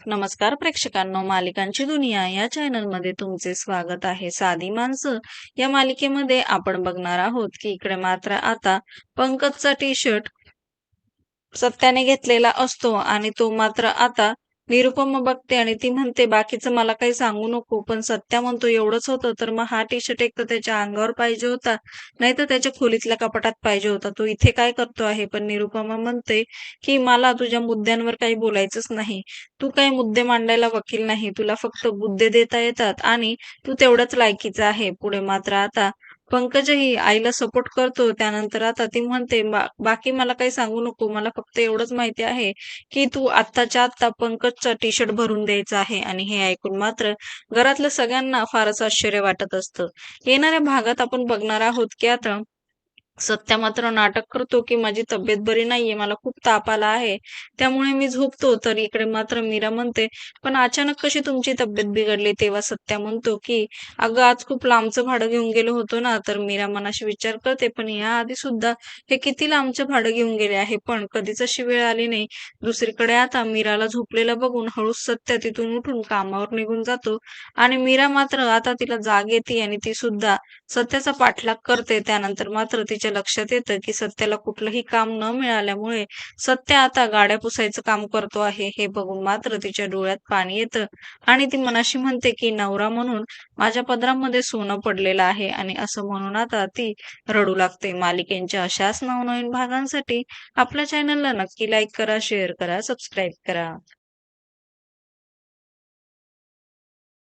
नमस्कार प्रेक्षकांनो मालिकांची दुनिया या चॅनलमध्ये तुमचे स्वागत आहे. साधी माणसं या मालिकेमध्ये आपण बघणार आहोत की इकडे मात्र आता पंकजचा टी शर्ट सत्याने घेतलेला असतो आणि तो मात्र आता निरुपम बघते आणि ती म्हणते बाकीचं मला काही सांगू नको पण सत्या म्हणतो एवढंच होतं तर मग हा टी शर्ट एक तर त्याच्या अंगावर पाहिजे होता नाही तर त्याच्या खोलीतल्या कपाटात पाहिजे होता. तो इथे काय करतो आहे? पण निरुपमा म्हणते की मला तुझ्या मुद्द्यांवर काही बोलायचंच नाही. तू काही मुद्दे मांडायला वकील नाही. तुला फक्त मुद्दे देता येतात आणि तू तेवढंच लायकीचा आहे. पुढे मात्र आता पंकजही आईला सपोर्ट करतो. त्यानंतर आता ती म्हणते "बा- बाकी मला काही सांगू नको. मला फक्त एवढंच माहिती आहे की तू आत्ताच्या आत्ता पंकजचा टी शर्ट भरून द्यायचा आहे आणि हे ऐकून मात्र घरातल्या सगळ्यांना फारच आश्चर्य वाटत असतं. येणाऱ्या भागात आपण बघणार आहोत की आता सत्या मात्र नाटक करतो की माझी तब्येत बरी नाहीये मला खूप ताप आला आहे त्यामुळे मी झोपतो. तर इकडे मात्र मीरा म्हणते पण अचानक कशी तुमची तब्येत बिघडली? तेव्हा सत्या म्हणतो की अगं आज खूप लांबचं भाडं घेऊन गेलो होतो ना. तर मीरा मनाशी विचार करते पण या आधी सुद्धा हे किती लांबचं भाडं घेऊन गेले आहे? पण कधीच अशी वेळ आली नाही. दुसरीकडे आता मीराला झोपलेला बघून हळूच सत्या तिथून उठून कामावर निघून जातो आणि मीरा मात्र आता तिला जाग येते आणि ती सुद्धा सत्याचा पाठलाग करते. त्यानंतर मात्र तिच्या लक्षात येतं की सत्याला कुठलंही काम न मिळाल्यामुळे सत्य आता गाड्या पुसायचं काम करतो आहे हे बघून मात्र तिच्या डोळ्यात पाणी येतं. आणि ती मनाशी म्हणते की नवरा म्हणून माझ्या पदरामध्ये सोनं पडलेलं आहे आणि असं म्हणून आता ती रडू लागते. मालिकेंच्या अशाच नवनवीन भागांसाठी आपल्या चॅनलला नक्की लाईक करा शेअर करा सबस्क्राईब करा.